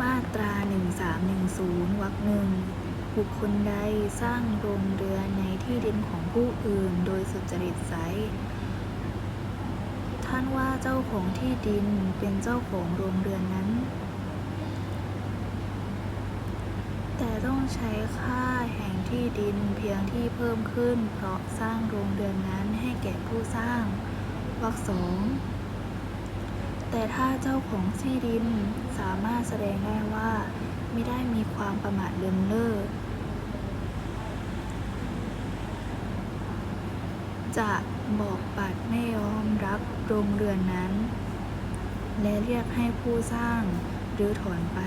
มาตรา 1310วรรคหนึ่งบุคคลใดสร้างโรงเรือนในที่ดินของผู้อื่นโดยสุจริตไซท่านว่าเจ้าของที่ดินเป็นเจ้าของโรงเรือนนั้น แต่ต้องใช้ค่าแห่งที่ดินเพียงที่เพิ่มขึ้น เพราะสร้างโรงเรือนนั้นให้แก่ผู้สร้างวรรคสอง แต่ถ้าเจ้าของที่ดินสามารถแสดงได้ว่า ไม่ได้มีความประมาทเลินเล่อจะบอกปัดไม่ยอมรับโรงเรือนนั้น และเรียกให้ผู้สร้างหรือถอนไป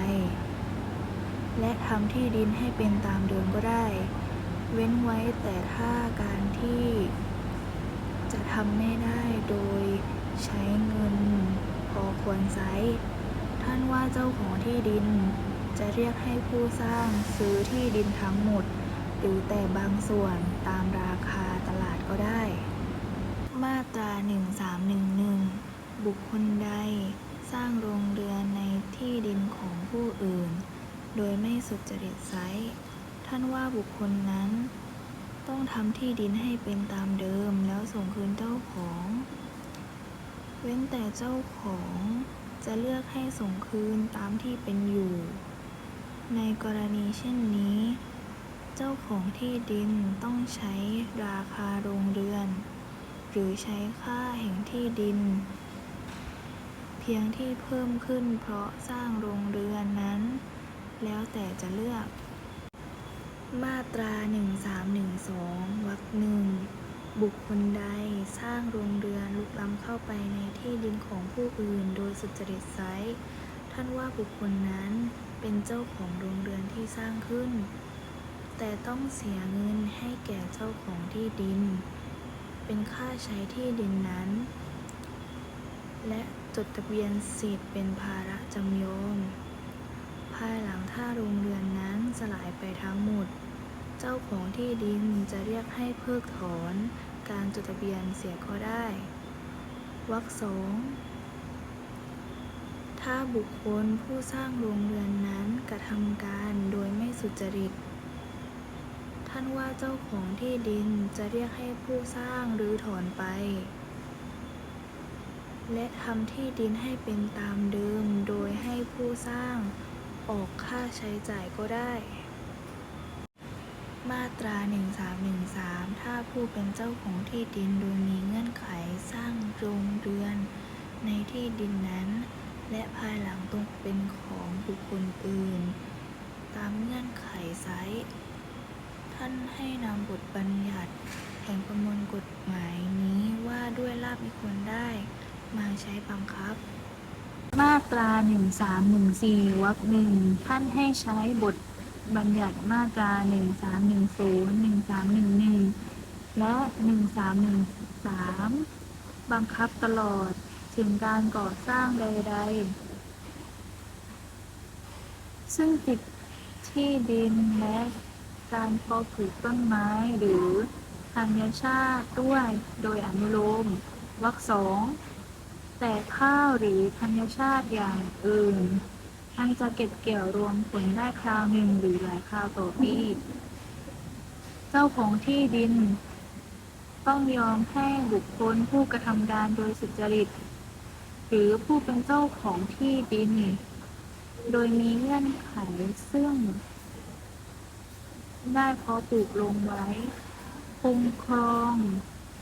และทำที่ดินให้เป็นตามเดิมก็ได้ เว้นไว้แต่ถ้าการที่จะทำไม่ได้โดยใช้เงิน พอควรใช้ท่านว่าเจ้าของที่ดิน จะเรียกให้ผู้สร้างซื้อที่ดินทั้งหมด หรือแต่บางส่วนตามราคาตลาดก็ได้ มาตรา 1311 บุคคลใดสร้างโรงเรือนในที่ดินของผู้อื่น โดยไม่สุจริตไซท่านว่าบุคคลนั้น ต้องทำที่ดินให้เป็นตามเดิมแล้วส่งคืนเจ้าของ เว้นแต่เจ้าของจะเลือกให้ส่งคืนตามที่เป็นอยู่ ในกรณีเช่นนี้ เจ้าของที่ดินต้องใช้ราคาโรงเรือน หรือใช้ค่าแห่งที่ดิน เพียงที่เพิ่มขึ้นเพราะสร้างโรงเรือนนั้น แล้วแต่จะเลือก มาตรา 1312 วรรคหนึ่ง บุคคลใดสร้างโรงเรือนลุกล้ำเข้าไปในที่ดินของผู้อื่น โดยสุจริตไซท่านว่าบุคคลนั้นเป็นเจ้าของโรงเรือนที่สร้างขึ้น แต่ต้องเสียเงินให้แก่เจ้าของที่ดิน เป็นค่าใช้ที่ดินนั้น และจดทะเบียนสิทธิ์เป็นภาระจำยอมภายหลังถ้าโรงเรือนนั้นสลายไปทั้งหมด เจ้าของที่ดินจะเรียกให้เพิกถอน การจดทะเบียนเสียก็ได้ วรรคสองถ้าบุคคลผู้สร้างโรงเรือนนั้นกระทำการโดยไม่สุจริต ท่านว่าเจ้าของที่ดินจะเรียกให้ผู้สร้างหรือถอนไป และทำที่ดินให้เป็นตามเดิมโดยให้ผู้สร้างออกค่าใช้จ่ายก็ได้ มาตรา 1313 ถ้าผู้เป็นเจ้าของที่ดินโดยมีเงื่อนไขสร้างโรงเรือน ในที่ดินนั้น และภายหลังตกเป็นของบุคคลอื่น ตามเงื่อนไขไซร้ท่านให้นำบทบัญญัติ แห่งประมวลกฎหมายนี้ว่าด้วยลาภมิควรได้ มาใช้บังคับ มาตรา 1314วรรคหนึ่งท่านให้ใช้บท บัญญัติมาตรา 1310 1311 และ 1313 บังคับตลอดถึงการก่อสร้างใด ๆ ซึ่งติดที่ดินและการเพาะปลูกต้นไม้หรือธัญชาติด้วยโดยอนุโลมวรรคสองแต่ข้าวหรือธัญชาติอย่างอื่น อันจะเก็บเกี่ยวรวมผลได้คราวหนึ่งหรือหลายคราวต่อปี เจ้าของที่ดิน ต้องยอมให้บุคคลผู้กระทำการโดยสุจริต หรือผู้เป็นเจ้าของที่ดิน โดยมีเงื่อนไขซึ่ง ได้พาะปลูกลงไว้คุ้มครอง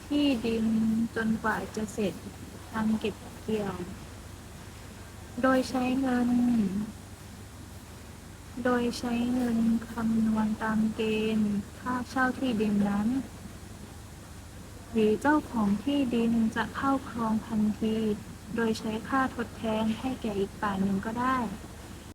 ที่ดินจนกว่าจะเสร็จทำเก็บเกี่ยว โดยใช้เงิน โดยใช้เงินคำนวณตามเกณฑ์ค่าเช่าที่ดินนั้น หรือเจ้าของที่ดินจะเข้าครองทันที โดยใช้ค่าทดแทนให้แก่อีกฝ่ายหนึ่งก็ได้